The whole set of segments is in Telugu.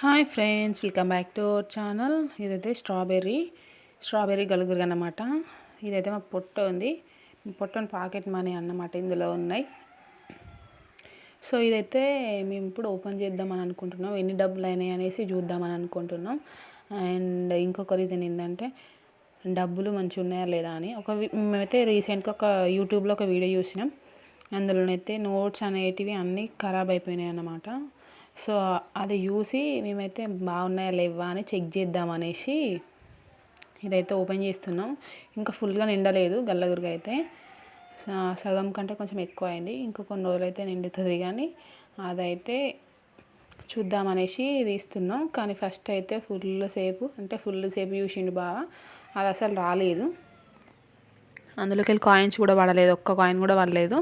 Hi friends welcome back to our channel. ఇదైతే స్ట్రాబెర్రీ స్ట్రాబెర్రీ గలుగురు అన్నమాట. ఇదైతే మా పొట్ట ఉంది. పొట్టని పాకెట్ మనీ అన్నమాట ఇందులో ఉన్నాయి. సో ఇదైతే మేము ఇప్పుడు ఓపెన్ చేద్దామని అనుకుంటున్నాం. ఎన్ని డబ్బులు అయినాయి అనేసి చూద్దామని అనుకుంటున్నాం. అండ్ ఇంకొక రీజన్ ఏంటంటే డబ్బులు మంచిగా ఉన్నాయా లేదా అని. ఒక మేమైతే రీసెంట్గా ఒక యూట్యూబ్లో ఒక వీడియో చూసినాం. అందులోనైతే నోట్స్ అనేటివి అన్నీ ఖరాబ్ అయిపోయినాయి అన్నమాట. సో అది చూసి మేమైతే బాగున్నాయా లేవా అని చెక్ చేద్దాం అనేసి ఇదైతే ఓపెన్ చేస్తున్నాం. ఇంకా ఫుల్గా నిండలేదు గల్లగురుగా అయితే. సగం కంటే కొంచెం ఎక్కువ అయింది. ఇంకా కొన్ని రోజులైతే నిండుతుంది కానీ అదైతే చూద్దామనేసి తీస్తున్నాం కానీ ఫస్ట్ అయితే ఫుల్ సేపు అంటే ఫుల్ సేపు చూసిండు బాగా అది అసలు రాలేదు. అందులోకి వెళ్ళి కాయిన్స్ కూడా పడలేదు. ఒక్క కాయిన్ కూడా పడలేదు.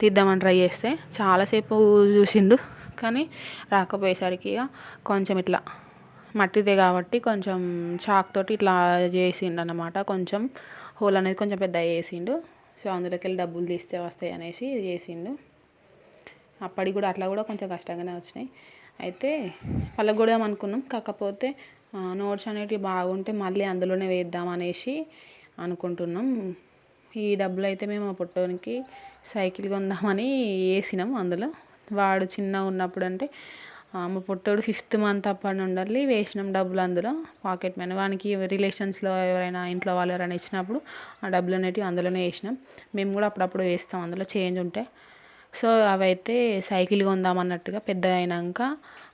తీద్దామని ట్రై చేస్తే. చాలాసేపు చూసిండు. కానీ రాకపోయేసరికి ఇక కొంచెం ఇట్లా మట్టిదే కాబట్టి కొంచెం చాక్ తోటి ఇట్లా చేసిండు అనమాట కొంచెం హోల్ అనేది కొంచెం పెద్ద చేసిండు. సో అందులోకి వెళ్ళి డబ్బులు తీస్తే వస్తాయి అనేసి చేసిండు. అప్పటికి కూడా అట్లా కూడా కొంచెం కష్టంగానే వచ్చినాయి. అయితే పలగొడదాం అనుకున్నాం. కాకపోతే నోట్స్ అనేటివి బాగుంటే మళ్ళీ అందులోనే వేద్దాం అనేసి అనుకుంటున్నాం. ఈ డబ్బులు అయితే మేము ఆ పుట్టోనికి సైకిల్ కొందామని వేసినాం అందులో. వాడు చిన్నగా ఉన్నప్పుడు అంటే మా పొట్టోడు ఫిఫ్త్ మంత్ అప్పటి నుండి వేసినాం డబ్బులు అందులో పాకెట్ మనీ. వానికి రిలేషన్స్లో ఎవరైనా ఇంట్లో వాళ్ళు ఎవరైనా ఇచ్చినప్పుడు ఆ డబ్బులు అనేటివి అందులోనే వేసినాం. మేము కూడా అప్పుడప్పుడు వేస్తాం అందులో చేంజ్ ఉంటే. సో అవైతే సైకిల్ కొందామన్నట్టుగా పెద్ద అయినాక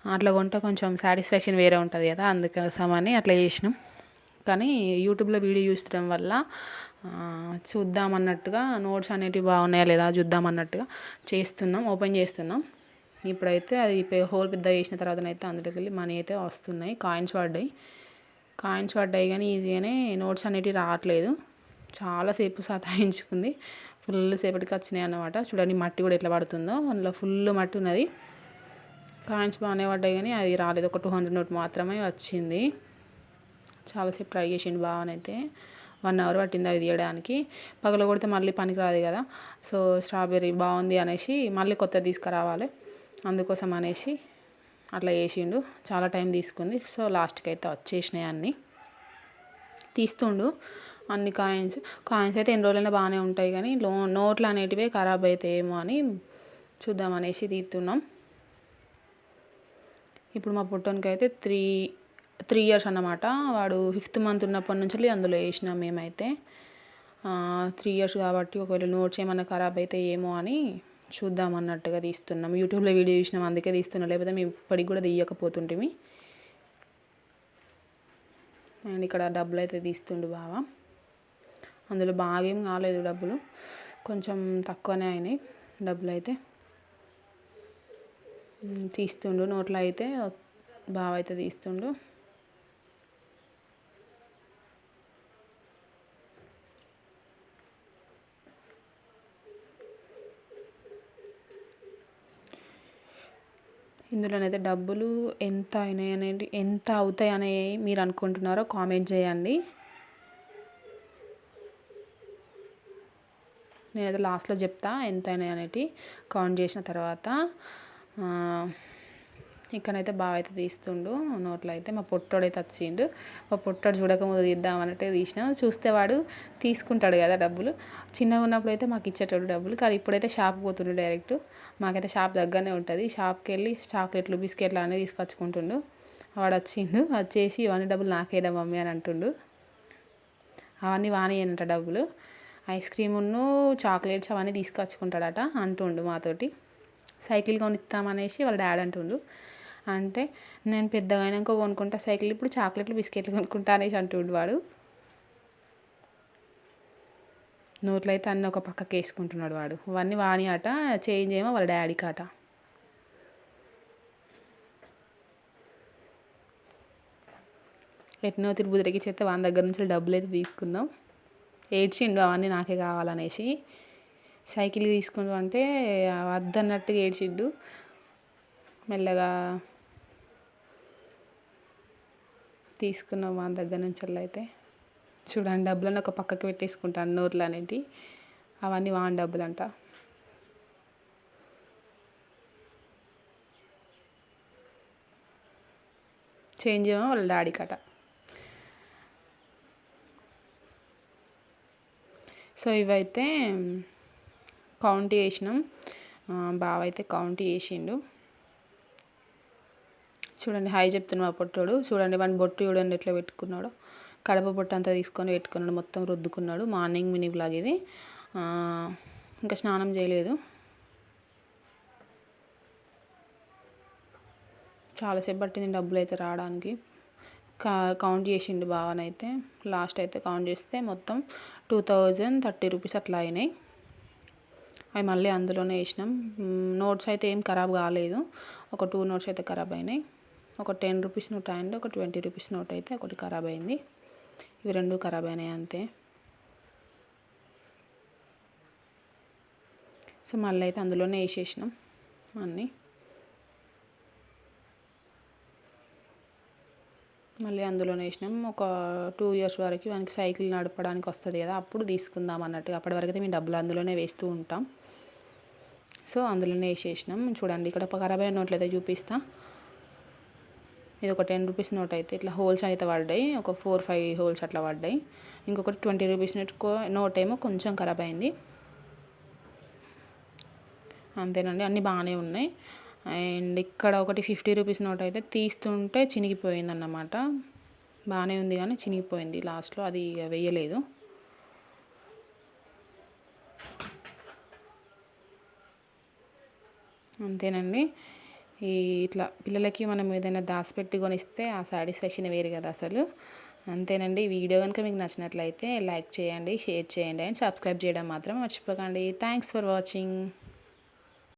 అట్లా కొంటే కొంచెం సాటిస్ఫాక్షన్ వేరే ఉంటుంది కదా అందుకోసమని అట్లా చేసినాం. కానీ యూట్యూబ్లో వీడియో చూసడం వల్ల చూద్దాం అన్నట్టుగా నోట్స్ అనేటివి బాగున్నాయా లేదా చూద్దాం అన్నట్టుగా చేస్తున్నాం ఓపెన్ చేస్తున్నాం. ఇప్పుడైతే అది హోల్ పెద్ద చేసిన తర్వాతనైతే అందులోకి వెళ్ళి మనీ అయితే వస్తున్నాయి. కాయిన్స్ పడ్డాయి. కాయిన్స్ పడ్డాయి కానీ ఈజీగానే నోట్స్ అనేటివి రావట్లేదు. చాలాసేపు సతాయించుకుంది. ఫుల్ సేపటికి వచ్చినాయి అన్నమాట. చూడండి మట్టి కూడా ఎట్లా పడుతుందో. అందులో ఫుల్ మట్టి ఉన్నది. కాయిన్స్ బాగానే పడ్డాయి కానీ అది రాలేదు. ఒక టూ హండ్రెడ్ నోట్ మాత్రమే వచ్చింది. చాలాసేపు ట్రై చేసిండు బాగానైతే వన్ అవర్ పట్టింది అవి తీయడానికి. పగల కొడితే మళ్ళీ పనికి రాదు కదా. సో స్ట్రాబెర్రీ బాగుంది అనేసి మళ్ళీ కొత్త తీసుకురావాలి. అందుకోసం అనేసి అట్లా చేసిండు. చాలా టైం తీసుకుంది. సో లాస్ట్కి అయితే వచ్చేసినాయి అన్నీ. తీస్తుండు అన్ని కాయిన్స్. కాయిన్స్ అయితే ఎన్ని రోజులైనా బాగానే ఉంటాయి కానీ లో నోట్లు అనేటివే ఖరాబ్ అవుతాయేమో అని చూద్దామనేసి తీస్తున్నాం. ఇప్పుడు మా పుట్టోనికి అయితే త్రీ త్రీ ఇయర్స్ అన్నమాట. వాడు ఫిఫ్త్ మంత్ ఉన్నప్పటి నుంచి అందులో వేసినాం మేమైతే. త్రీ ఇయర్స్ కాబట్టి ఒకవేళ నోట్స్ ఏమైనా ఖరాబ్ అయితే ఏమో అని చూద్దాం అన్నట్టుగా తీస్తున్నాం. యూట్యూబ్లో వీడియో చూసినాం అందుకే తీస్తున్నాం. లేకపోతే మేము ఇప్పటికి కూడా తీయకపోతుంటిమి. అండ్ ఇక్కడ డబ్బులు అయితే తీస్తుండు బాగా అందులో బాగా ఏం కాలేదు డబ్బులు. కొంచెం తక్కువనే అయినాయి డబ్బులు అయితే. తీస్తుండు. నోట్లో అయితే బాగా అయితే తీస్తుండు. ఇందులోనైతే డబ్బులు ఎంత అయినాయి అనేది ఎంత అవుతాయి అనేవి మీరు అనుకుంటున్నారో కామెంట్ చేయండి. నేనైతే లాస్ట్లో చెప్తా ఎంత అయినాయి అనేటి కౌంట్ చేసిన తర్వాత ఇక్కడైతే బాగా అయితే తీస్తుండు. నోట్లో అయితే మా పొట్టోడైతే వచ్చిండు మా పొట్టోడు చూడకముందు తీద్దామన్నట్టే అన్నట్టు చూస్తే వాడు తీసుకుంటాడు కదా డబ్బులు. చిన్నగా ఉన్నప్పుడు అయితే మాకు ఇచ్చేటోడు డబ్బులు. కానీ ఇప్పుడైతే షాప్ పోతుండు డైరెక్ట్. మాకైతే షాప్ దగ్గరనే ఉంటుంది. షాప్కి వెళ్ళి చాక్లెట్లు బిస్కెట్లు అన్నీ తీసుకొచ్చుకుంటుండు. వాడు వచ్చిండు వచ్చేసి ఇవన్నీ డబ్బులు నాకేదా మమ్మీ అని అంటుండు. అవన్నీ వానేయనంట డబ్బులు. ఐస్ క్రీమును చాక్లెట్స్ అవన్నీ తీసుకొచ్చుకుంటాడట అంటుండు మాతోటి. సైకిల్ కొనిస్తామనేసి వాళ్ళ డాడీ అంటుండు. అంటే నేను పెద్దగా అయినాక కొనుక్కుంటా సైకిల్ ఇప్పుడు చాక్లెట్లు బిస్కెట్లు కొనుక్కుంటా అనేసి అంటుండు వాడు. నోట్లో అయితే అన్నీ ఒక పక్కకి వేసుకుంటున్నాడు వాడు. అవన్నీ వాణి ఆట చేంజ్ ఏమో వాళ్ళ డాడీకి ఆట. ఎట్నో తిరుపతికి చేస్తే వాళ్ళ దగ్గర నుంచి డబ్బులు అయితే తీసుకున్నాం. ఏడ్చిండు అవన్నీ నాకే కావాలనేసి. సైకిల్ తీసుకుంటూ అంటే వద్దన్నట్టుగా ఏడ్చిండు. మెల్లగా తీసుకున్నాం మా దగ్గర నుంచి అయితే. చూడండి డబ్బులను ఒక పక్కకి పెట్టేసుకుంటాను నోర్లు అనేటివి. అవన్నీ వాన్ డబ్బులు అంట చేంజ్ ఏమో వాళ్ళ డాడీ కట. సో ఇవైతే కౌంట్ చేసినాం. బావ అయితే కౌంట్ చేసిండు. చూడండి హాయ్ చెప్తున్నా మా పొట్టోడు. చూడండి వాడిని బొట్టు చూడండి ఎట్లా పెట్టుకున్నాడు. కడప బొట్టు అంతా తీసుకొని పెట్టుకున్నాడు మొత్తం రుద్దుకున్నాడు. మార్నింగ్ మినీ బ్లాగ్ ఇది. ఇంకా స్నానం చేయలేదు. చాలాసేపు పట్టింది డబ్బులు అయితే రావడానికి. కౌంట్ చేసిండు బావనైతే లాస్ట్ అయితే కౌంట్ చేస్తే మొత్తం టూ థౌజండ్ థర్టీ రూపీస్ అట్లా అయినాయి. అవి మళ్ళీ అందులోనే వేసినాం. నోట్స్ అయితే ఏం ఖరాబ్ కాలేదు. ఒక టూ నోట్స్ అయితే ఖరాబ్ అయినాయి. ఒక టెన్ రూపీస్ నోట్ అండ్ ఒక ట్వంటీ రూపీస్ నోట్ అయితే ఒకటి ఖరాబ్ అయింది. ఇవి రెండు ఖరాబ్ అయినాయి అంతే. సో మళ్ళీ అయితే అందులోనే వేసేసినాం అన్నీ. మళ్ళీ అందులోనే వేసినాం. ఒక టూ ఇయర్స్ వరకు మనకి సైకిల్ నడపడానికి వస్తుంది కదా అప్పుడు తీసుకుందాం అన్నట్టుగా. అప్పటి వరకు అయితే మేము డబ్బులు అందులోనే వేస్తూ ఉంటాం. సో అందులోనే వేసేసినాం. చూడండి ఇక్కడ ఖరాబ్ అయిన నోట్లు అయితే చూపిస్తాను ఇది ఒక టెన్ రూపీస్ నోట్ అయితే ఇట్లా హోల్స్ అయితే పడ్డాయి. ఒక ఫోర్ ఫైవ్ హోల్స్ అట్లా పడ్డాయి. ఇంకొకటి ట్వంటీ రూపీస్ నోట్ ఏమో కొంచెం ఖరాబ్ అయింది. అంతేనండి అన్నీ బాగానే ఉన్నాయి. అండ్ ఇక్కడ ఒకటి ఫిఫ్టీ రూపీస్ నోట్ అయితే తీస్తుంటే చినిగిపోయింది అన్నమాట బాగానే ఉంది కానీ చినిగిపోయింది లాస్ట్లో అది వేయలేదు. అంతేనండి. ఈ ఇట్లా పిల్లలకి మనం ఏదైనా దాచిపెట్టి కొనిస్తే ఆ సాటిస్ఫాక్షన్ వేరు కదా అసలు. అంతేనండి. వీడియో కనుక మీకు నచ్చినట్లయితే లైక్ చేయండి షేర్ చేయండి అండ్ సబ్స్క్రైబ్ చేయడం మాత్రం మర్చిపోకండి. Thanks for watching.